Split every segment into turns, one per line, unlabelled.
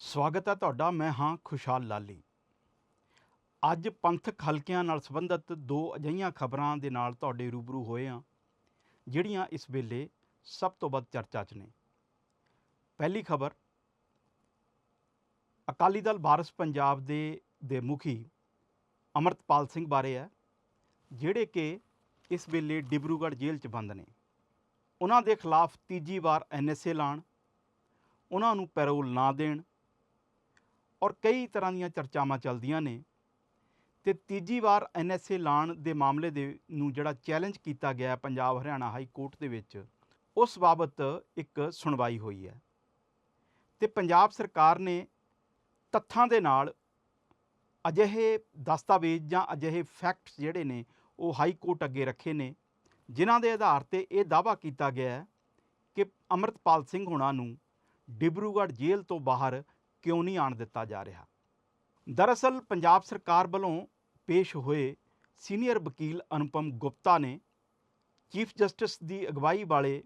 ਸਵਾਗਤ ਹੈ ਤੁਹਾਡਾ, ਮੈਂ ਹਾਂ ਖੁਸ਼ਹਾਲ ਲਾਲੀ। ਅੱਜ ਪੰਥਕ ਹਲਕਿਆਂ ਨਾਲ ਸੰਬੰਧਿਤ ਦੋ ਅਜਿਹੀਆਂ ਖਬਰਾਂ ਦੇ ਨਾਲ ਤੁਹਾਡੇ ਰੂਬਰੂ ਹੋਏ ਹਾਂ, ਜਿਹੜੀਆਂ ਇਸ ਵੇਲੇ ਸਭ ਤੋਂ ਵੱਧ ਚਰਚਾ 'ਚ ਨੇ। ਪਹਿਲੀ ਖਬਰ, ਅਕਾਲੀ ਦਲ ਵਾਰਸ ਪੰਜਾਬ ਦੇ ਦੇ ਮੁਖੀ ਅਮਰਤਪਾਲ ਸਿੰਘ ਬਾਰੇ ਹੈ, ਜਿਹੜੇ ਕਿ ਇਸ ਵੇਲੇ ਡਿਬਰੂਗੜ੍ਹ ਜੇਲ੍ਹ 'ਚ ਬੰਦ ਨੇ। ਉਹਨਾਂ ਦੇ ਖਿਲਾਫ ਤੀਜੀ ਵਾਰ ਐਨਐਸਏ ਲਾਣ, ਉਹਨਾਂ ਨੂੰ ਪੈਰੋਲ ਨਾ ਦੇਣ ਔਰ ਕਈ ਤਰ੍ਹਾਂ ਦੀਆਂ ਚਰਚਾਵਾਂ ਚੱਲਦੀਆਂ ਨੇ। ਤੇ ਤੀਜੀ ਵਾਰ ਐਨਐਸਏ ਲਾਣ ਦੇ ਮਾਮਲੇ ਦੇ ਨੂੰ ਜਿਹੜਾ ਚੈਲੰਜ ਕੀਤਾ ਗਿਆ ਪੰਜਾਬ ਹਰਿਆਣਾ ਹਾਈ ਕੋਰਟ ਦੇ ਵਿੱਚ, ਉਸ ਬਾਬਤ ਇੱਕ ਸੁਣਵਾਈ ਹੋਈ ਹੈ। ਤੇ ਪੰਜਾਬ ਸਰਕਾਰ ਨੇ ਤੱਥਾਂ ਦੇ ਨਾਲ ਅਜਿਹੇ ਦਸਤਾਵੇਜ਼ ਜਾਂ ਅਜਿਹੇ ਫੈਕਟਸ ਜਿਹੜੇ ਨੇ, ਉਹ ਹਾਈ ਕੋਰਟ ਅੱਗੇ ਰੱਖੇ ਨੇ, ਜਿਨ੍ਹਾਂ ਦੇ ਆਧਾਰ ਤੇ ਇਹ ਦਾਅਵਾ ਕੀਤਾ ਗਿਆ ਹੈ ਕਿ ਅਮਰਤਪਾਲ ਸਿੰਘ ਹੁਣਾਂ ਨੂੰ ਡਿਬਰੂਗੜ੍ਹ ਜੇਲ੍ਹ ਤੋਂ ਬਾਹਰ ਕਿਉਂ ਨਹੀਂ ਆਣ ਦਿੱਤਾ ਜਾ ਰਿਹਾ? ਦਰਅਸਲ, ਪੰਜਾਬ ਸਰਕਾਰ ਵੱਲੋਂ ਪੇਸ਼ ਹੋਏ ਸੀਨੀਅਰ ਵਕੀਲ ਅਨੁਪਮ ਗੁਪਤਾ ਨੇ ਚੀਫ ਜਸਟਿਸ ਦੀ ਅਗਵਾਈ ਵਾਲੇ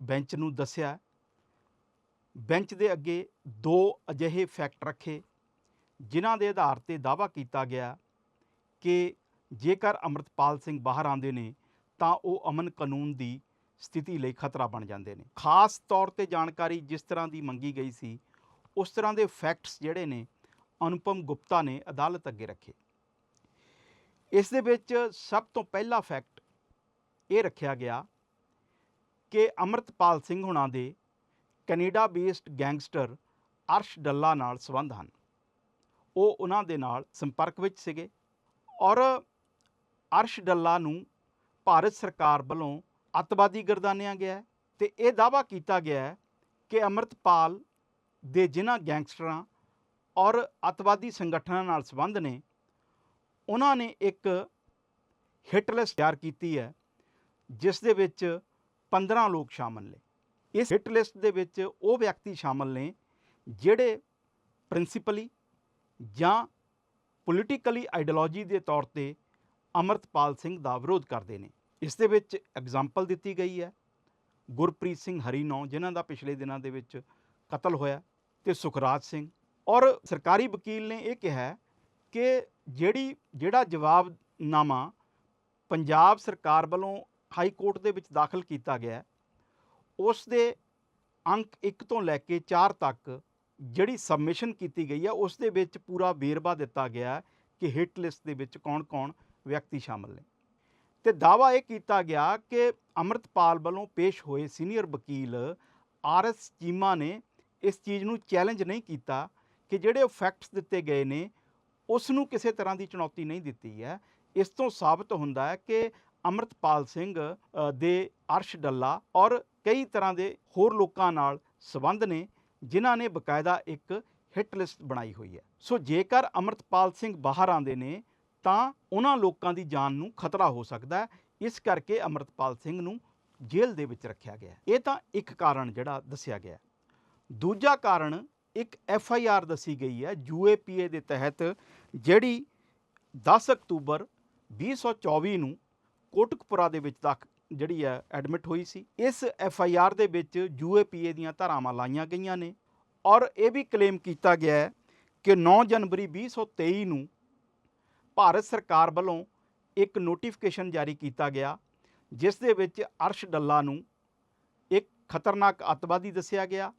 ਬੈਂਚ ਨੂੰ ਦੱਸਿਆ, ਬੈਂਚ ਦੇ ਅੱਗੇ ਦੋ ਅਜਿਹੇ ਫੈਕਟ ਰੱਖੇ, ਜਿਨ੍ਹਾਂ ਦੇ ਆਧਾਰ ਤੇ ਦਾਅਵਾ ਕੀਤਾ ਗਿਆ ਕਿ ਜੇਕਰ ਅਮਰਤਪਾਲ ਸਿੰਘ ਬਾਹਰ ਆਉਂਦੇ ਨੇ, ਤਾਂ ਉਹ ਅਮਨ ਕਾਨੂੰਨ ਦੀ ਸਥਿਤੀ ਲਈ ਖਤਰਾ ਬਣ ਜਾਂਦੇ ਨੇ। ਖਾਸ ਤੌਰ ਤੇ ਜਾਣਕਾਰੀ ਜਿਸ ਤਰ੍ਹਾਂ ਦੀ ਮੰਗੀ ਗਈ ਸੀ ਉਸ ਤਰ੍ਹਾਂ ਦੇ ਫੈਕਟਸ ਜਿਹੜੇ ਨੇ, ਅਨੁਪਮ ਗੁਪਤਾ ਨੇ ਅਦਾਲਤ ਅੱਗੇ ਰੱਖੇ। ਇਸ ਦੇ ਵਿੱਚ ਸਭ ਤੋਂ ਪਹਿਲਾ ਫੈਕਟ ਇਹ ਰੱਖਿਆ ਗਿਆ ਕਿ ਅਮਰਤਪਾਲ ਸਿੰਘ ਹੁਣਾਂ ਦੇ Canada based gangster Arsh Dalla ਨਾਲ ਸੰਬੰਧ ਹਨ। ਉਹ ਉਹਨਾਂ ਦੇ ਨਾਲ ਸੰਪਰਕ ਵਿੱਚ ਸੀਗੇ ਔਰ ਅਰਸ਼ ਡੱਲਾ ਨੂੰ ਭਾਰਤ ਸਰਕਾਰ ਵੱਲੋਂ ਅੱਤਵਾਦੀ ਗਰਦਾਨਿਆ ਗਿਆ ਹੈ ਤੇ ਇਹ ਦਾਅਵਾ ਕੀਤਾ ਗਿਆ ਕਿ ਅਮਰਤਪਾਲ ਦੇ ਜਿਨ੍ਹਾਂ ਗੈਂਗਸਟਰਾਂ ਔਰ ਅੱਤਵਾਦੀ ਸੰਗਠਨਾਂ ਨਾਲ ਸੰਬੰਧ ਨੇ, ਉਹਨਾਂ ਨੇ ਇੱਕ ਹਿੱਟ ਲਿਸਟ ਤਿਆਰ ਕੀਤੀ ਹੈ, ਜਿਸ ਦੇ ਵਿੱਚ 15 ਲੋਕ ਸ਼ਾਮਲ ਨੇ। ਇਸ ਹਿੱਟ ਲਿਸਟ ਦੇ ਵਿੱਚ ਉਹ ਵਿਅਕਤੀ ਸ਼ਾਮਲ ਨੇ ਜਿਹੜੇ ਪ੍ਰਿੰਸੀਪਲੀ ਜਾਂ ਪੋਲੀਟੀਕਲੀ ਆਈਡੀਓਲੋਜੀ ਦੇ ਤੌਰ ਤੇ ਅਮਰਤਪਾਲ ਸਿੰਘ ਦਾ ਵਿਰੋਧ ਕਰਦੇ ਨੇ। ਇਸ ਦੇ ਵਿੱਚ ਐਗਜ਼ਾਮਪਲ ਦਿੱਤੀ ਗਈ ਹੈ, ਗੁਰਪ੍ਰੀਤ ਸਿੰਘ ਹਰੀਨੌ ਜਿਨ੍ਹਾਂ ਦਾ ਪਿਛਲੇ ਦਿਨਾਂ ਦੇ ਵਿੱਚ ਕਤਲ ਹੋਇਆ ਤੇ ਸੁਖਰਾਜ ਸਿੰਘ। ਔਰ ਸਰਕਾਰੀ ਵਕੀਲ ਨੇ ਇਹ ਕਿਹਾ ਕਿ ਜਿਹੜੀ, ਜਿਹੜਾ ਜਵਾਬਨਾਮਾ ਪੰਜਾਬ ਸਰਕਾਰ ਵੱਲੋਂ ਹਾਈ ਕੋਰਟ ਦੇ ਵਿੱਚ ਦਾਖਲ ਕੀਤਾ ਗਿਆ, ਉਸ ਦੇ ਅੰਕ 1 ਤੋਂ ਲੈ ਕੇ 4 ਤੱਕ ਜਿਹੜੀ ਸਬਮਿਸ਼ਨ ਕੀਤੀ ਗਈ ਹੈ ਉਸ ਦੇ ਵਿੱਚ ਪੂਰਾ ਵੇਰਵਾ ਦਿੱਤਾ ਗਿਆ ਕਿ ਹਿੱਟ ਲਿਸਟ ਦੇ ਵਿੱਚ ਕੌਣ-ਕੌਣ ਵਿਅਕਤੀ ਸ਼ਾਮਲ ਨੇ। ਤੇ ਦਾਵਾ ਇਹ ਕੀਤਾ ਗਿਆ ਕਿ ਅਮਰਤਪਾਲ ਵੱਲੋਂ ਪੇਸ਼ ਹੋਏ ਸੀਨੀਅਰ ਵਕੀਲ ਆਰ ਐਸ ਚੀਮਾ ਨੇ ਇਸ ਚੀਜ਼ ਨੂੰ ਚੈਲੰਜ ਨਹੀਂ ਕੀਤਾ ਕਿ ਜਿਹੜੇ ਫੈਕਟਸ ਦਿੱਤੇ ਗਏ ਨੇ ਉਸ ਨੂੰ ਕਿਸੇ ਤਰ੍ਹਾਂ ਦੀ ਚੁਣੌਤੀ ਨਹੀਂ ਦਿੱਤੀ ਹੈ। ਇਸ ਤੋਂ ਸਾਬਤ ਹੁੰਦਾ ਹੈ ਕਿ ਅਮਰਤਪਾਲ ਸਿੰਘ ਦੇ ਅਰਸ਼ ਡੱਲਾ ਔਰ ਕਈ ਤਰ੍ਹਾਂ ਦੇ ਹੋਰ ਲੋਕਾਂ ਨਾਲ ਸਬੰਧ ਨੇ, ਜਿਨ੍ਹਾਂ ਨੇ ਬਕਾਇਦਾ ਇੱਕ ਹਿੱਟ ਲਿਸਟ ਬਣਾਈ ਹੋਈ ਹੈ। ਸੋ ਜੇਕਰ ਅਮਰਤਪਾਲ ਸਿੰਘ ਬਾਹਰ ਆਉਂਦੇ ਨੇ, ਤਾਂ ਉਹਨਾਂ ਲੋਕਾਂ ਦੀ ਜਾਨ ਨੂੰ ਖਤਰਾ ਹੋ ਸਕਦਾ ਹੈ। ਇਸ ਕਰਕੇ ਅਮਰਤਪਾਲ ਸਿੰਘ ਨੂੰ ਜੇਲ੍ਹ ਦੇ ਵਿੱਚ ਰੱਖਿਆ ਗਿਆ ਇਹ ਤਾਂ ਇੱਕ ਕਾਰਨ ਜਿਹੜਾ ਦੱਸਿਆ ਗਿਆ ਦੂਜਾ ਕਾਰਨ ਇੱਕ ਐਫ ਆਈ ਆਰ ਦੱਸੀ ਗਈ ਹੈ ਯੂ ਏ ਪੀ ਏ ਦੇ ਤਹਿਤ, ਜਿਹੜੀ 10 ਅਕਤੂਬਰ 2024 ਨੂੰ ਕੋਟਕਪੁਰਾ ਦੇ ਵਿੱਚ ਤੱਕ ਜਿਹੜੀ ਹੈ ਐਡਮਿਟ ਹੋਈ ਸੀ। ਇਸ ਐਫ ਆਈ ਆਰ ਦੇ ਵਿੱਚ ਯੂ ਏ ਪੀ ਏ ਦੀਆਂ ਧਾਰਾਵਾਂ ਲਾਈਆਂ ਗਈਆਂ ਨੇ ਔਰ ਇਹ ਵੀ ਕਲੇਮ ਕੀਤਾ ਗਿਆ ਹੈ ਕਿ 9 ਜਨਵਰੀ 2023 ਨੂੰ ਭਾਰਤ ਸਰਕਾਰ ਵੱਲੋਂ ਇੱਕ ਨੋਟੀਫਿਕੇਸ਼ਨ ਜਾਰੀ ਕੀਤਾ ਗਿਆ, ਜਿਸ ਦੇ ਵਿੱਚ ਅਰਸ਼ ਡੱਲਾ ਨੂੰ ਇੱਕ ਖਤਰਨਾਕ ਅੱਤਵਾਦੀ ਦੱਸਿਆ ਗਿਆ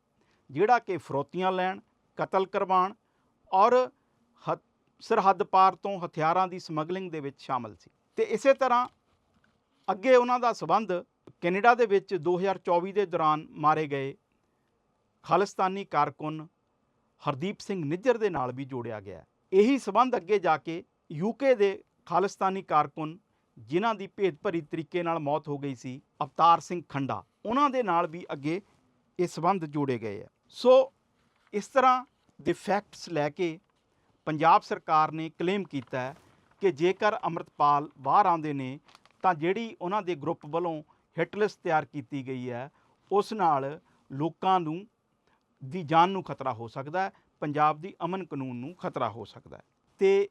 ਜਿਹੜਾ ਕਿ ਫਰੋਤੀਆਂ ਲੈਣ, ਕਤਲ ਕਰਵਾਉਣ ਔਰ ਹ- ਸਰਹੱਦ ਪਾਰ ਤੋਂ ਹਥਿਆਰਾਂ ਦੀ ਸਮਗਲਿੰਗ ਦੇ ਵਿੱਚ ਸ਼ਾਮਲ ਸੀ। ਤੇ ਇਸੇ ਤਰ੍ਹਾਂ ਅੱਗੇ ਉਹਨਾਂ ਦਾ ਸਬੰਧ ਕੈਨੇਡਾ ਦੇ ਵਿੱਚ 2024 ਦੇ ਦੌਰਾਨ ਮਾਰੇ ਗਏ ਖਾਲਿਸਤਾਨੀ ਕਾਰਕੁਨ ਹਰਦੀਪ ਸਿੰਘ ਨਿੱਜਰ ਦੇ ਨਾਲ ਵੀ ਜੋੜਿਆ ਗਿਆ। ਇਹੀ ਸਬੰਧ ਅੱਗੇ ਜਾ ਕੇ ਯੂਕੇ ਦੇ ਖਾਲਿਸਤਾਨੀ ਕਾਰਕੁਨ ਜਿਨ੍ਹਾਂ ਦੀ ਭੇਦਭਰੀ ਤਰੀਕੇ ਨਾਲ ਮੌਤ ਹੋ ਗਈ ਸੀ, ਅਵਤਾਰ ਸਿੰਘ ਖੰਡਾ, ਉਹਨਾਂ ਦੇ ਨਾਲ ਵੀ ਅੱਗੇ ਇਹ ਸਬੰਧ ਜੋੜੇ ਗਏ ਆ। ਸੋ ਇਸ ਤਰ੍ਹਾਂ ਦੇ ਫੈਕਟਸ ਲੈ ਕੇ ਪੰਜਾਬ ਸਰਕਾਰ ਨੇ ਕਲੇਮ ਕੀਤਾ ਹੈ ਕਿ ਜੇਕਰ ਅਮਰਤਪਾਲ ਬਾਹਰ ਆਉਂਦੇ ਨੇ, ਤਾਂ ਜਿਹੜੀ ਉਹਨਾਂ ਦੇ ਗਰੁੱਪ ਵੱਲੋਂ ਹਿੱਟ ਲਿਸਟ ਤਿਆਰ ਕੀਤੀ ਗਈ ਹੈ, ਉਸ ਨਾਲ ਲੋਕਾਂ ਨੂੰ ਦੀ ਜਾਨ ਨੂੰ ਖਤਰਾ ਹੋ ਸਕਦਾ ਹੈ, ਪੰਜਾਬ ਦੀ ਅਮਨ ਕਾਨੂੰਨ ਨੂੰ ਖਤਰਾ ਹੋ ਸਕਦਾ ਹੈ। ਤੇ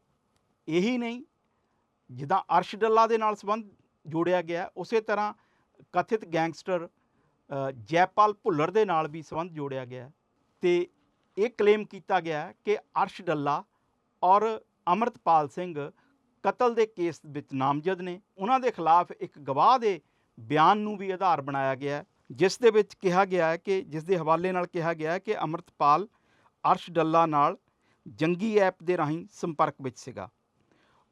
ਇਹੀ ਨਹੀਂ, ਜਿੱਦਾਂ ਅਰਸ਼ ਡੱਲਾ ਦੇ ਨਾਲ ਸੰਬੰਧ ਜੋੜਿਆ ਗਿਆ, ਉਸੇ ਤਰ੍ਹਾਂ ਕਥਿਤ ਗੈਂਗਸਟਰ ਜੈਪਾਲ ਭੁੱਲਰ ਦੇ ਨਾਲ ਵੀ ਸੰਬੰਧ ਜੋੜਿਆ ਗਿਆ ਤੇ ਇਹ ਕਲੇਮ ਕੀਤਾ ਗਿਆ ਕਿ ਅਰਸ਼ ਡੱਲਾ ਔਰ ਅਮਰਤਪਾਲ ਸਿੰਘ ਕਤਲ ਦੇ ਕੇਸ ਵਿੱਚ ਨਾਮਜ਼ਦ ਨੇ। ਉਹਨਾਂ ਦੇ ਖਿਲਾਫ ਇੱਕ ਗਵਾਹ ਦੇ ਬਿਆਨ ਨੂੰ ਵੀ ਆਧਾਰ ਬਣਾਇਆ ਗਿਆ ਜਿਸ ਦੇ ਵਿੱਚ ਕਿਹਾ ਗਿਆ ਹੈ ਕਿ, ਜਿਸ ਦੇ ਹਵਾਲੇ ਨਾਲ ਕਿਹਾ ਗਿਆ ਹੈ ਕਿ ਅਮਰਤਪਾਲ ਅਰਸ਼ ਡੱਲਾ ਨਾਲ ਜੰਗੀ ਐਪ ਦੇ ਰਾਹੀਂ ਸੰਪਰਕ ਵਿੱਚ ਸੀਗਾ।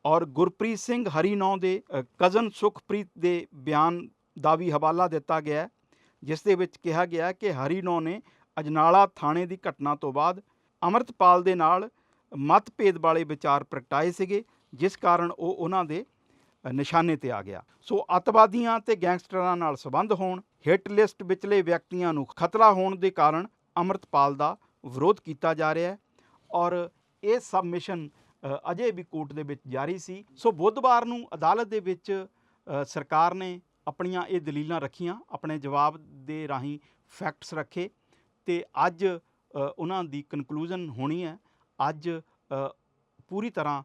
ਔਰ ਗੁਰਪ੍ਰੀਤ ਸਿੰਘ ਹਰੀਨੌ ਦੇ ਕਜ਼ਨ ਸੁਖਪ੍ਰੀਤ ਦੇ ਬਿਆਨ ਦਾ ਵੀ ਹਵਾਲਾ ਦਿੱਤਾ ਗਿਆ ਜਿਸ ਦੇ ਵਿੱਚ ਕਿਹਾ ਗਿਆ ਹੈ ਕਿ ਹਰੀਨੌ ਨੇ ਅਜਨਾਲਾ ਥਾਣੇ ਦੀ ਘਟਨਾ ਤੋਂ ਬਾਅਦ ਅਮਰਤਪਾਲ ਦੇ ਨਾਲ ਮਤਭੇਦ ਵਾਲੇ ਵਿਚਾਰ ਪ੍ਰਗਟਾਏ ਸੀਗੇ ਜਿਸ ਕਾਰਨ ਉਹ ਉਹਨਾਂ ਦੇ ਨਿਸ਼ਾਨੇ ਤੇ ਆ ਗਿਆ। ਸੋ ਅੱਤਵਾਦੀਆਂ ਤੇ ਗੈਂਗਸਟਰਾਂ ਨਾਲ ਸੰਬੰਧ ਹੋਣ ਹਿੱਟ ਲਿਸਟ ਵਿਚਲੇ ਵਿਅਕਤੀਆਂ ਨੂੰ ਖਤਰਾ ਹੋਣ ਦੇ ਕਾਰਨ ਅਮਰਤਪਾਲ ਦਾ ਵਿਰੋਧ ਕੀਤਾ ਜਾ ਰਿਹਾ ਹੈ ਔਰ ਇਹ ਸਬਮਿਸ਼ਨ ਅ, ਅਜੇ ਵੀ ਕੋਰਟ ਦੇ ਵਿੱਚ ਜਾਰੀ ਸੀ। ਸੋ ਬੁੱਧਵਾਰ ਨੂੰ ਅਦਾਲਤ ਦੇ ਵਿੱਚ ਸਰਕਾਰ ਨੇ ਆਪਣੀਆਂ ਇਹ ਦਲੀਲਾਂ ਰੱਖੀਆਂ ਆਪਣੇ ਜਵਾਬ ਦੇ ਰਾਹੀਂ ਫੈਕਟਸ ਰੱਖੇ ਤੇ ਅੱਜ ਉਹਨਾਂ ਦੀ ਕਨਕਲੂਜਨ ਹੋਣੀ ਹੈ। ਅੱਜ ਪੂਰੀ ਤਰ੍ਹਾਂ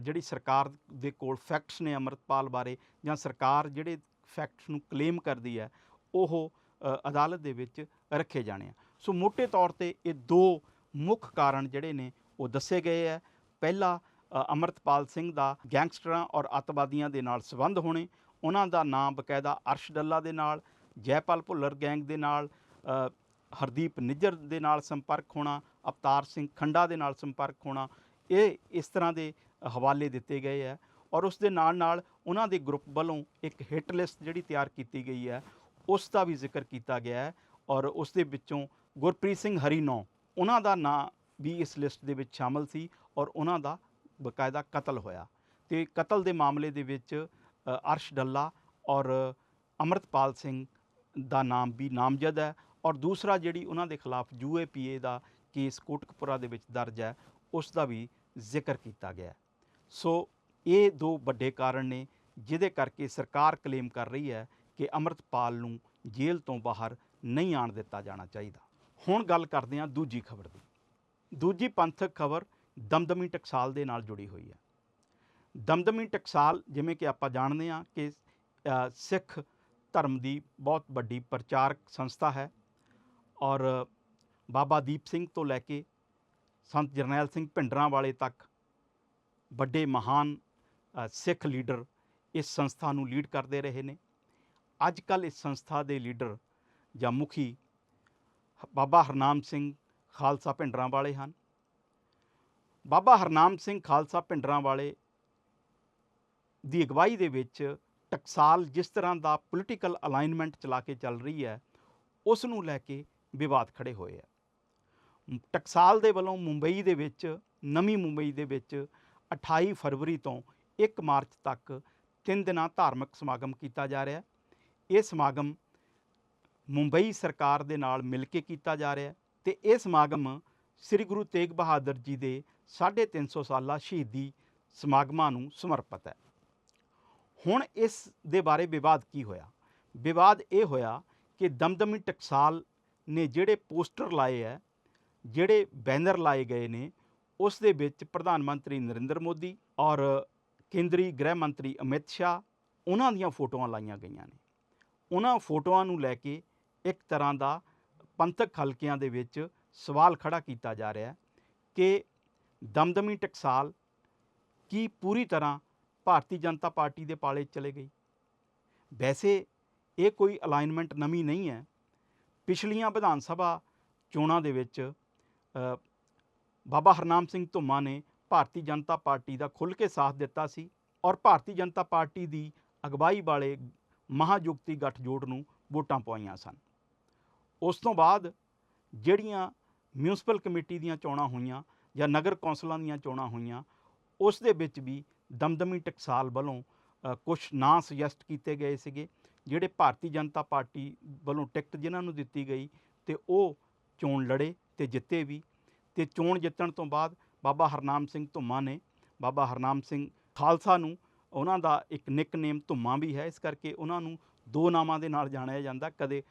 ਜਿਹੜੀ ਸਰਕਾਰ ਦੇ ਕੋਲ ਫੈਕਟਸ ਨੇ ਅਮਰਤਪਾਲ ਬਾਰੇ ਜਾਂ ਸਰਕਾਰ ਜਿਹੜੇ ਫੈਕਟਸ ਨੂੰ ਕਲੇਮ ਕਰਦੀ ਹੈ ਉਹ ਅਦਾਲਤ ਦੇ ਵਿੱਚ ਰੱਖੇ ਜਾਣੇ ਆ। ਸੋ ਮੋٹے ਤੌਰ ਤੇ ਇਹ ਦੋ ਮੁੱਖ ਕਾਰਨ ਜਿਹੜੇ ਨੇ ਉਹ ਦੱਸੇ ਗਏ ਹੈ। ਪਹਿਲਾ ਅ, ਅਮਰਤਪਾਲ ਸਿੰਘ ਦਾ ਗੈਂਗਸਟਰਾਂ ਔਰ ਅੱਤਵਾਦੀਆਂ ਦੇ ਨਾਲ ਸੰਬੰਧ ਹੋਣੇ ਉਹਨਾਂ ਦਾ ਨਾਮ ਬਕਾਇਦਾ ਅਰਸ਼ ਡੱਲਾ ਦੇ ਨਾਲ, ਜੈਪਾਲ ਭੁੱਲਰ ਗੈਂਗ ਦੇ ਨਾਲ ਹਰਦੀਪ ਨਿੱਜਰ ਦੇ ਨਾਲ ਸੰਪਰਕ ਹੋਣਾ, ਅਵਤਾਰ ਸਿੰਘ ਖੰਡਾ ਦੇ ਨਾਲ ਸੰਪਰਕ ਹੋਣਾ, ਇਹ ਇਸ ਤਰ੍ਹਾਂ ਦੇ ਹਵਾਲੇ ਦਿੱਤੇ ਗਏ ਹੈ ਔਰ ਉਸ ਦੇ ਨਾਲ ਨਾਲ ਉਹਨਾਂ ਦੇ ਗਰੁੱਪ ਵੱਲੋਂ ਇੱਕ ਹਿੱਟ ਲਿਸਟ ਜਿਹੜੀ ਤਿਆਰ ਕੀਤੀ ਗਈ ਹੈ, ਉਸ ਦਾ ਵੀ ਜ਼ਿਕਰ ਕੀਤਾ ਗਿਆ ਹੈ ਔਰ ਉਸ ਦੇ ਵਿੱਚੋਂ ਗੁਰਪ੍ਰੀਤ ਸਿੰਘ ਹਰੀਨੌ, ਉਹਨਾਂ ਦਾ ਨਾਂ ਵੀ ਇਸ ਲਿਸਟ ਦੇ ਵਿੱਚ ਸ਼ਾਮਲ ਸੀ ਔਰ ਉਹਨਾਂ ਦਾ ਬਕਾਇਦਾ ਕਤਲ ਹੋਇਆ ਤੇ ਕਤਲ ਦੇ ਮਾਮਲੇ ਦੇ ਵਿੱਚ ਅਰਸ਼ ਡੱਲਾ ਔਰ ਅਮਰਤਪਾਲ ਸਿੰਘ ਦਾ ਨਾਮ ਵੀ ਨਾਮਜ਼ਦ ਹੈ ਔਰ ਦੂਸਰਾ ਜਿਹੜੀ ਉਹਨਾਂ ਦੇ ਖਿਲਾਫ ਯੂਏਪੀਏ ਦਾ ਕੇਸ ਕੋਟਕਪੁਰਾ ਦੇ ਵਿੱਚ ਦਰਜ ਹੈ, ਉਸ ਦਾ ਵੀ ਜ਼ਿਕਰ ਕੀਤਾ ਗਿਆ ਸੋ ਇਹ ਦੋ ਵੱਡੇ ਕਾਰਨ ਨੇ ਜਿਹਦੇ ਕਰਕੇ ਸਰਕਾਰ ਕਲੇਮ ਕਰ ਰਹੀ ਹੈ ਕਿ ਅਮਰਤਪਾਲ ਨੂੰ ਜੇਲ੍ਹ ਤੋਂ ਬਾਹਰ ਨਹੀਂ ਆਣ ਦਿੱਤਾ ਜਾਣਾ ਚਾਹੀਦਾ। ਹੁਣ ਗੱਲ ਕਰਦੇ ਹਾਂ ਦੂਜੀ ਖਬਰ ਦੀ। ਦੂਜੀ ਪੰਥਕ ਖਬਰ ਦਮਦਮੀ ਟਕਸਾਲ ਦੇ ਨਾਲ ਜੁੜੀ ਹੋਈ ਹੈ। ਦਮਦਮੀ ਟਕਸਾਲ, ਜਿਵੇਂ ਕਿ ਆਪਾਂ ਜਾਣਦੇ ਹਾਂ ਕਿ ਸਿੱਖ ਧਰਮ ਦੀ ਬਹੁਤ ਵੱਡੀ ਪ੍ਰਚਾਰਕ ਸੰਸਥਾ ਹੈ ਔਰ ਬਾਬਾ ਦੀਪ ਸਿੰਘ ਤੋਂ ਲੈ ਕੇ ਸੰਤ ਜਰਨੈਲ ਸਿੰਘ ਭਿੰਡਰਾਂ ਵਾਲੇ ਤੱਕ ਵੱਡੇ ਮਹਾਨ ਸਿੱਖ ਲੀਡਰ ਇਸ ਸੰਸਥਾ ਨੂੰ ਲੀਡ ਕਰਦੇ ਰਹੇ ਨੇ। ਅੱਜ ਕੱਲ ਇਸ ਸੰਸਥਾ ਦੇ ਲੀਡਰ ਜਾਂ ਮੁਖੀ ਬਾਬਾ ਹਰਨਾਮ ਸਿੰਘ ਖਾਲਸਾ ਭਿੰਡਰਾਂ ਵਾਲੇ ਹਨ। ਬਾਬਾ ਹਰਨਾਮ ਸਿੰਘ ਖਾਲਸਾ ਭਿੰਡਰਾਂ ਵਾਲੇ ਦੀ ਅਗਵਾਈ ਦੇ ਵਿੱਚ ਟਕਸਾਲ ਜਿਸ ਤਰ੍ਹਾਂ ਦਾ ਪੋਲੀਟੀਕਲ ਅਲਾਈਨਮੈਂਟ ਚਲਾ ਕੇ ਚੱਲ ਰਹੀ ਹੈ ਉਸ ਨੂੰ ਲੈ ਕੇ ਵਿਵਾਦ ਖੜੇ ਹੋਏ ਆ। ਟਕਸਾਲ ਦੇ ਵੱਲੋਂ ਮੁੰਬਈ ਦੇ ਵਿੱਚ, ਨਵੀਂ ਮੁੰਬਈ ਦੇ ਵਿੱਚ 28 ਫਰਵਰੀ ਤੋਂ 1 ਮਾਰਚ ਤੱਕ ਤਿੰਨ ਦਿਨਾਂ ਧਾਰਮਿਕ ਸਮਾਗਮ ਕੀਤਾ ਜਾ ਰਿਹਾ। ਇਹ ਸਮਾਗਮ ਮੁੰਬਈ ਸਰਕਾਰ ਦੇ ਨਾਲ ਮਿਲ ਕੇ ਕੀਤਾ ਜਾ ਰਿਹਾ ਹੈ ਤੇ ਇਹ ਸਮਾਗਮ ਸ੍ਰੀ ਗੁਰੂ ਤੇਗ ਬਹਾਦਰ ਜੀ ਦੇ 350 ਸਾਲਾ ਸ਼ਹੀਦੀ ਸਮਾਗਮਾਂ ਨੂੰ ਸਮਰਪਿਤ ਹੈ। ਹੁਣ ਇਸ ਦੇ ਬਾਰੇ ਵਿਵਾਦ ਕੀ ਹੋਇਆ? ਵਿਵਾਦ ਇਹ ਹੋਇਆ ਕਿ ਦਮਦਮੀ ਟਕਸਾਲ ਨੇ ਜਿਹੜੇ ਪੋਸਟਰ ਲਾਏ ਹੈ, ਜਿਹੜੇ ਬੈਨਰ ਲਾਏ ਗਏ ਨੇ, ਉਸ ਦੇ ਵਿੱਚ ਪ੍ਰਧਾਨ ਮੰਤਰੀ ਨਰਿੰਦਰ ਮੋਦੀ ਔਰ ਕੇਂਦਰੀ ਗ੍ਰਹਿ ਮੰਤਰੀ ਅਮਿਤ ਸ਼ਾਹ ਉਹਨਾਂ ਦੀਆਂ ਫੋਟੋਆਂ ਲਾਈਆਂ ਗਈਆਂ ਨੇ। ਉਹਨਾਂ ਫੋਟੋਆਂ ਨੂੰ ਲੈ ਕੇ ਇੱਕ ਤਰ੍ਹਾਂ ਦਾ ਪੰਥਕ ਹਲਕਿਆਂ ਦੇ ਵਿੱਚ ਸਵਾਲ ਖੜਾ ਕੀਤਾ ਜਾ ਰਿਹਾ ਕਿ ਦਮਦਮੀ ਟਕਸਾਲ ਕੀ ਪੂਰੀ ਤਰ੍ਹਾਂ ਭਾਰਤੀ ਜਨਤਾ ਪਾਰਟੀ ਦੇ ਪਾਲੇ ਚਲੇ ਗਈ। ਵੈਸੇ ਇਹ ਕੋਈ ਅਲਾਈਨਮੈਂਟ ਨਵੀਂ ਨਹੀਂ ਹੈ। ਪਿਛਲੀਆਂ ਵਿਧਾਨ ਸਭਾ ਚੋਣਾਂ ਦੇ ਵਿੱਚ ਬਾਬਾ ਹਰਨਾਮ ਸਿੰਘ ਧੁੰਮਾ ਨੇ ਭਾਰਤੀ ਜਨਤਾ ਪਾਰਟੀ ਦਾ ਖੁੱਲ੍ਹ ਕੇ ਸਾਥ ਦਿੱਤਾ ਸੀ ਔਰ ਭਾਰਤੀ ਜਨਤਾ ਪਾਰਟੀ ਦੀ ਅਗਵਾਈ ਵਾਲੇ ਮਹਾਯੁਕਤੀ ਗੱਠਜੋੜ ਨੂੰ ਵੋਟਾਂ ਪਵਾਈਆਂ ਸਨ। ਉਸ ਤੋਂ ਬਾਅਦ ਜਿਹੜੀਆਂ ਮਿਊਨਿਸਪਲ ਕਮੇਟੀ ਦੀਆਂ ਚੋਣਾਂ ਹੋਈਆਂ ਜਾਂ ਨਗਰ ਕੌਂਸਲਾਂ ਦੀਆਂ ਚੋਣਾਂ ਹੋਈਆਂ, ਉਸ ਦੇ ਵਿੱਚ ਵੀ ਦਮਦਮੀ ਟਕਸਾਲ ਵੱਲੋਂ ਕੁਝ ਨਾਂ ਸੁਜੈਸਟ ਕੀਤੇ ਗਏ ਸੀਗੇ, ਜਿਹੜੇ ਭਾਰਤੀ ਜਨਤਾ ਪਾਰਟੀ ਵੱਲੋਂ ਟਿਕਟ ਜਿਨ੍ਹਾਂ ਨੂੰ ਦਿੱਤੀ ਗਈ ਤੇ ਉਹ ਚੋਣ ਲੜੇ ਤੇ ਜਿੱਤੇ ਵੀ। ਤੇ ਚੋਣ ਜਿੱਤਣ ਤੋਂ ਬਾਅਦ ਬਾਬਾ ਹਰਨਾਮ ਸਿੰਘ ਧੁੰਮਾ ਨੇ, ਬਾਬਾ ਹਰਨਾਮ ਸਿੰਘ ਖਾਲਸਾ ਨੂੰ ਉਹਨਾਂ ਦਾ ਇੱਕ ਨਿਕਨੇਮ ਧੁੰਮਾ ਵੀ ਹੈ। ਇਸ ਕਰਕੇ ਉਹਨਾਂ ਨੂੰ ਦੋ ਨਾਮਾਂ ਦੇ ਨਾਲ ਜਾਣਿਆ ਜਾਂਦਾ, ਕਦੇ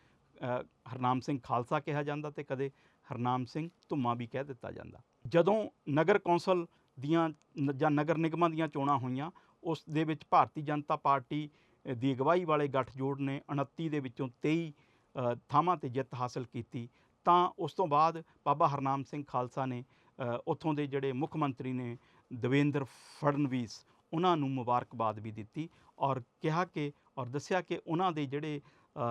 ਹਰਨਾਮ ਸਿੰਘ ਖਾਲਸਾ ਕਿਹਾ ਜਾਂਦਾ ਤੇ ਕਦੇ ਹਰਨਾਮ ਸਿੰਘ ਧੁੰਮਾ ਵੀ ਕਹਿ ਦਿੱਤਾ ਜਾਂਦਾ। ਜਦੋਂ ਨਗਰ ਕੌਂਸਲ ਦੀਆਂ ਜਾਂ ਨਗਰ ਨਿਗਮਾਂ ਦੀਆਂ ਚੋਣਾਂ ਹੋਈਆਂ, ਉਸ ਦੇ ਵਿੱਚ ਭਾਰਤੀ ਜਨਤਾ ਪਾਰਟੀ ਦੀ ਅਗਵਾਈ ਵਾਲੇ ਗੱਠਜੋੜ ਨੇ 29 ਦੇ ਵਿੱਚੋਂ 23 ਥਾਵਾਂ ਤੇ ਜਿੱਤ ਹਾਸਲ ਕੀਤੀ। ਤਾਂ ਉਸ ਤੋਂ ਬਾਅਦ ਬਾਬਾ ਹਰਨਾਮ ਸਿੰਘ ਖਾਲਸਾ ਨੇ ਉੱਥੋਂ ਦੇ ਜਿਹੜੇ ਮੁੱਖ ਮੰਤਰੀ ਨੇ ਦੇਵੇਂਦਰ ਫੜਨਵੀਸ, ਉਹਨਾਂ ਨੂੰ ਮੁਬਾਰਕਬਾਦ ਵੀ ਦਿੱਤੀ ਔਰ ਕਿਹਾ ਕਿ ਔਰ ਦੱਸਿਆ ਕਿ ਉਹਨਾਂ ਦੇ ਜਿਹੜੇ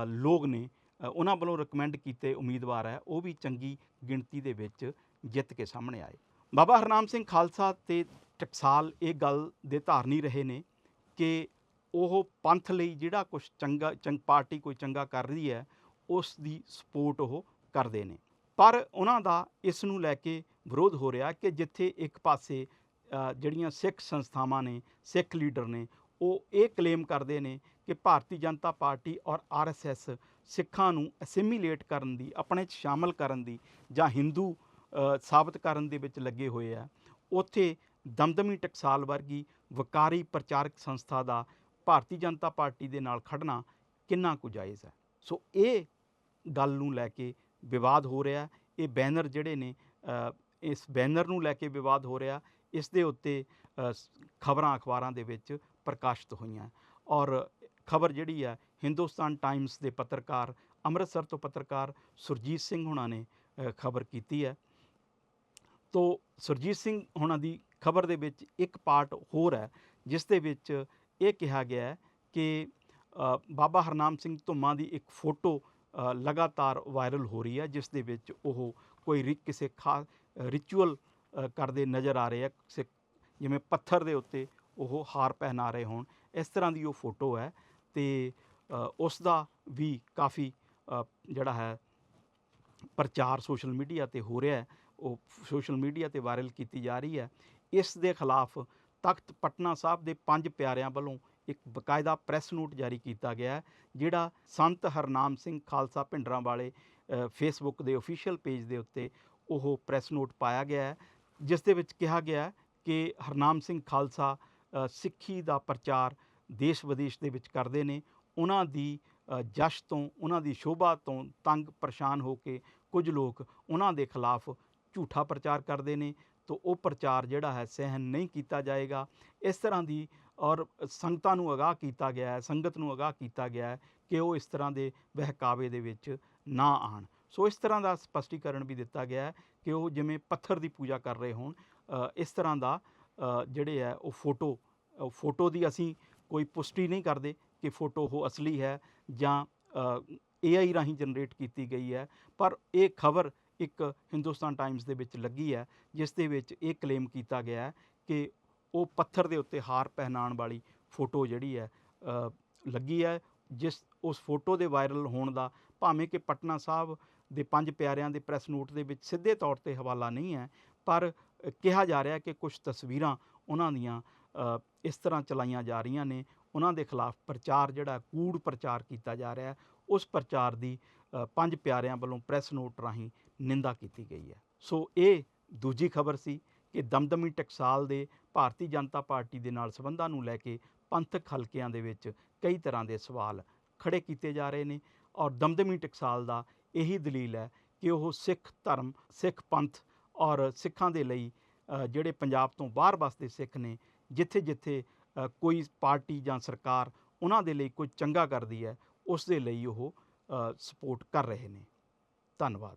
ਲੋਕ ਨੇ ਉਹਨਾਂ ਵੱਲੋਂ ਰეკਮੈਂਡ ਕੀਤੇ ਉਮੀਦਵਾਰ ਹੈ, ਉਹ ਵੀ ਚੰਗੀ ਗਿਣਤੀ ਦੇ ਵਿੱਚ ਜਿੱਤ ਕੇ ਸਾਹਮਣੇ ਆਏ। ਬਾਬਾ ਹਰਨਾਮ ਸਿੰਘ ਖਾਲਸਾ ਤੇ ਟਕਸਾਲ ਇਹ ਗੱਲ ਦੇ ਧਾਰਨੀ ਰਹੇ ਨੇ ਕਿ ਉਹ ਪੰਥ ਲਈ ਜਿਹੜਾ ਕੁਝ ਚੰਗਾ, ਚੰਗ ਪਾਰਟੀ ਕੋਈ ਚੰਗਾ ਕਰ ਰਹੀ ਹੈ ਉਸ ਦੀ ਸਪੋਰਟ ਉਹ ਕਰਦੇ ਨੇ। ਪਰ ਉਹਨਾਂ ਦਾ ਇਸ ਨੂੰ ਲੈ ਕੇ ਵਿਰੋਧ ਹੋ ਰਿਹਾ ਕਿ ਜਿੱਥੇ ਇੱਕ ਪਾਸੇ ਜਿਹੜੀਆਂ ਸਿੱਖ ਸੰਸਥਾਵਾਂ ਨੇ, ਸਿੱਖ ਲੀਡਰ ਨੇ, ਉਹ ਇਹ ਕਲੇਮ ਕਰਦੇ ਨੇ ਕਿ ਭਾਰਤੀ ਜਨਤਾ ਪਾਰਟੀ ਔਰ ਆਰਐਸਐਸ ਸਿੱਖਾਂ ਨੂੰ ਅਸਿਮੀਲੇਟ ਕਰਨ ਦੀ, ਆਪਣੇ 'ਚ ਸ਼ਾਮਲ ਕਰਨ ਦੀ ਜਾਂ ਹਿੰਦੂ ਸਾਬਤ ਕਰਨ ਦੇ ਵਿੱਚ ਲੱਗੇ ਹੋਏ ਆ। ਉੱਥੇ ਦਮਦਮੀ ਟਕਸਾਲ ਵਰਗੀ ਵਕਾਰੀ ਪ੍ਰਚਾਰਕ ਸੰਸਥਾ ਦਾ ਭਾਰਤੀ ਜਨਤਾ ਪਾਰਟੀ ਦੇ ਨਾਲ ਖੜਨਾ ਕਿੰਨਾ ਕੁ ਜਾਇਜ਼ ਹੈ? ਸੋ ਇਹ ਗੱਲ ਨੂੰ ਲੈ ਕੇ ਵਿਵਾਦ ਹੋ ਰਿਹਾ। ਇਹ ਬੈਨਰ ਜਿਹੜੇ ਨੇ ਇਸ ਬੈਨਰ ਨੂੰ ਲੈ ਕੇ ਵਿਵਾਦ ਹੋ ਰਿਹਾ। ਇਸ ਦੇ ਉੱਤੇ ਖਬਰਾਂ ਅਖਬਾਰਾਂ ਦੇ ਵਿੱਚ ਪ੍ਰਕਾਸ਼ਿਤ ਹੋਈਆਂ। ਔਰ ਖਬਰ ਜਿਹੜੀ ਹੈ ਹਿੰਦੁਸਤਾਨ ਟਾਈਮਸ ਦੇ ਪੱਤਰਕਾਰ, ਅੰਮ੍ਰਿਤਸਰ ਤੋਂ ਪੱਤਰਕਾਰ ਸੁਰਜੀਤ ਸਿੰਘ ਹੁਣਾਂ ਨੇ ਖਬਰ ਕੀਤੀ ਹੈ। ਤੋ ਸੁਰਜੀਤ ਸਿੰਘ ਹੋਣਾ ਦੀ ਖਬਰ ਦੇ ਵਿੱਚ ਇੱਕ ਪਾਰਟ ਹੋਰ ਹੈ, ਜਿਸ ਦੇ ਵਿੱਚ ਇਹ ਕਿਹਾ ਗਿਆ ਹੈ ਕਿ ਬਾਬਾ ਹਰਨਾਮ ਸਿੰਘ ਧੁੰਮਾ ਦੀ ਇੱਕ ਫੋਟੋ ਲਗਾਤਾਰ ਵਾਇਰਲ ਹੋ ਰਹੀ ਹੈ, ਜਿਸ ਦੇ ਵਿੱਚ ਉਹ ਕੋਈ ਰਿ- ਕਿਸੇ ਖਾਸ ਰਿਚੁਅਲ ਕਰਦੇ ਨਜ਼ਰ ਆ ਰਹੇ ਆ ਕਿਸੇ ਜਿਵੇਂ ਪੱਥਰ ਦੇ ਉੱਤੇ ਉਹ ਹਾਰ ਪਹਿਨਾ ਰਹੇ ਹੋਣ। ਇਸ ਤਰ੍ਹਾਂ ਦੀ ਉਹ ਫੋਟੋ ਹੈ ਤੇ ਉਸ ਦਾ ਵੀ ਕਾਫੀ ਜਿਹੜਾ ਹੈ ਪ੍ਰਚਾਰ ਸੋਸ਼ਲ ਮੀਡੀਆ ਤੇ ਹੋ ਰਿਹਾ ਹੈ। ਉਹ ਸੋਸ਼ਲ ਮੀਡੀਆ ਤੇ ਵਾਇਰਲ ਕੀਤੀ ਜਾ ਰਹੀ ਹੈ। ਇਸ ਦੇ ਖਿਲਾਫ ਤਖਤ ਪਟਨਾ ਸਾਹਿਬ ਦੇ ਪੰਜ ਪਿਆਰਿਆਂ ਵੱਲੋਂ ਇੱਕ ਬਕਾਇਦਾ ਪ੍ਰੈਸ ਨੋਟ ਜਾਰੀ ਕੀਤਾ ਗਿਆ ਹੈ, ਜਿਹੜਾ ਸੰਤ ਹਰਨਾਮ ਸਿੰਘ ਖਾਲਸਾ ਭਿੰਡਰਾਂ ਵਾਲੇ ਫੇਸਬੁੱਕ ਦੇ ਅਫੀਸ਼ੀਅਲ ਪੇਜ ਦੇ ਉੱਤੇ ਉਹ ਪ੍ਰੈਸ ਨੋਟ ਪਾਇਆ ਗਿਆ ਹੈ, ਜਿਸ ਦੇ ਵਿੱਚ ਕਿਹਾ ਗਿਆ ਹੈ ਕਿ ਹਰਨਾਮ ਸਿੰਘ ਖਾਲਸਾ ਸਿੱਖੀ ਦਾ ਪ੍ਰਚਾਰ ਦੇਸ਼ ਵਿਦੇਸ਼ ਦੇ ਵਿੱਚ ਕਰਦੇ ਨੇ। ਉਹਨਾਂ ਦੀ ਜਸ਼ ਤੋਂ, ਉਹਨਾਂ ਦੀ ਸ਼ੋਭਾ ਤੋਂ ਤੰਗ ਪਰੇਸ਼ਾਨ ਹੋ ਕੇ ਕੁਝ ਲੋਕ ਉਹਨਾਂ ਦੇ ਖਿਲਾਫ ਝੂਠਾ ਪ੍ਰਚਾਰ ਕਰਦੇ ਨੇ, ਤਾਂ ਉਹ ਪ੍ਰਚਾਰ ਜਿਹੜਾ ਹੈ ਸਹਿਨ ਨਹੀਂ ਕੀਤਾ ਜਾਏਗਾ। ਇਸ ਤਰ੍ਹਾਂ ਦੀ ਔਰ ਸੰਗਤਾਂ ਨੂੰ ਅਗਾਹ ਕੀਤਾ ਗਿਆ ਹੈ, ਸੰਗਤ ਨੂੰ ਅਗਾਹ ਕੀਤਾ ਗਿਆ ਹੈ ਕਿ ਉਹ ਇਸ ਤਰ੍ਹਾਂ ਦੇ ਵਹਿਕਾਵੇ ਦੇ ਵਿੱਚ ਨਾ ਆਣ ਸੋ ਇਸ ਤਰ੍ਹਾਂ ਦਾ ਸਪਸ਼ਟੀਕਰਨ ਵੀ ਦਿੱਤਾ ਗਿਆ ਹੈ ਕਿ ਉਹ ਜਿਵੇਂ ਪੱਥਰ ਦੀ ਪੂਜਾ ਕਰ ਰਹੇ ਹੋਣ ਇਸ ਤਰ੍ਹਾਂ ਦਾ ਜਿਹੜੇ ਹੈ ਉਹ ਫੋਟੋ ਫੋਟੋ ਦੀ ਅਸੀਂ ਕੋਈ ਪੁਸ਼ਟੀ ਨਹੀਂ ਕਰਦੇ ਕਿ ਫੋਟੋ ਉਹ ਅਸਲੀ ਹੈ ਜਾਂ AI ਰਾਹੀਂ ਜਨਰੇਟ ਕੀਤੀ ਗਈ ਹੈ। ਪਰ ਇਹ ਖਬਰ ਇੱਕ ਹਿੰਦੁਸਤਾਨ ਟਾਈਮਸ ਦੇ ਵਿੱਚ ਲੱਗੀ ਹੈ, ਜਿਸ ਦੇ ਵਿੱਚ ਇਹ ਕਲੇਮ ਕੀਤਾ ਗਿਆ ਹੈ ਕਿ ਉਹ ਪੱਥਰ ਦੇ ਉੱਤੇ ਹਾਰ ਪਹਿਨਾਉਣ ਵਾਲੀ ਫੋਟੋ ਜਿਹੜੀ ਹੈ ਲੱਗੀ ਹੈ, ਜਿਸ, ਉਸ ਫੋਟੋ ਦੇ ਵਾਇਰਲ ਹੋਣ ਦਾ ਭਾਵੇਂ ਕਿ ਪਟਨਾ ਸਾਹਿਬ ਦੇ ਪੰਜ ਪਿਆਰਿਆਂ ਦੇ ਪ੍ਰੈਸ ਨੋਟ ਦੇ ਵਿੱਚ ਸਿੱਧੇ ਤੌਰ ਤੇ ਹਵਾਲਾ ਨਹੀਂ ਹੈ, ਪਰ ਕਿਹਾ ਜਾ ਰਿਹਾ ਕਿ ਕੁਝ ਤਸਵੀਰਾਂ ਉਹਨਾਂ ਦੀਆਂ ਇਸ ਤਰ੍ਹਾਂ ਚਲਾਈਆਂ ਜਾ ਰਹੀਆਂ ਨੇ। ਉਹਨਾਂ ਦੇ ਖਿਲਾਫ ਪ੍ਰਚਾਰ ਜਿਹੜਾ ਕੂੜ ਪ੍ਰਚਾਰ ਕੀਤਾ ਜਾ ਰਿਹਾ ਉਸ ਪ੍ਰਚਾਰ ਦੀ ਪੰਜ ਪਿਆਰਿਆਂ ਵੱਲੋਂ ਪ੍ਰੈਸ ਨੋਟ ਰਾਹੀਂ ਨਿੰਦਾ ਕੀਤੀ ਗਈ ਹੈ। ਸੋ ਇਹ ਦੂਜੀ ਖਬਰ ਸੀ ਕਿ ਦਮਦਮੀ ਟਕਸਾਲ ਦੇ ਭਾਰਤੀ ਜਨਤਾ ਪਾਰਟੀ ਦੇ ਨਾਲ ਸੰਬੰਧਾਂ ਨੂੰ ਲੈ ਕੇ ਪੰਥਕ ਹਲਕਿਆਂ ਦੇ ਵਿੱਚ ਕਈ ਤਰ੍ਹਾਂ ਦੇ ਸਵਾਲ ਖੜੇ ਕੀਤੇ ਜਾ ਰਹੇ ਨੇ ਔਰ ਦਮਦਮੀ ਟਕਸਾਲ ਦਾ ਇਹੀ ਦਲੀਲ ਹੈ ਕਿ ਉਹ ਸਿੱਖ ਧਰਮ, ਸਿੱਖ ਪੰਥ ਔਰ ਸਿੱਖਾਂ ਦੇ ਲਈ ਜਿਹੜੇ ਪੰਜਾਬ ਤੋਂ ਬਾਹਰ ਵਸਦੇ ਸਿੱਖ ਨੇ ਜਿੱਥੇ ਜਿੱਥੇ ਕੋਈ ਪਾਰਟੀ ਜਾਂ ਸਰਕਾਰ ਉਹਨਾਂ ਦੇ ਲਈ ਕੋਈ ਚੰਗਾ ਕਰਦੀ ਹੈ, ਉਸ ਦੇ ਲਈ ਉਹ ਸਪੋਰਟ ਕਰ ਰਹੇ ਨੇ। ਧੰਨਵਾਦ।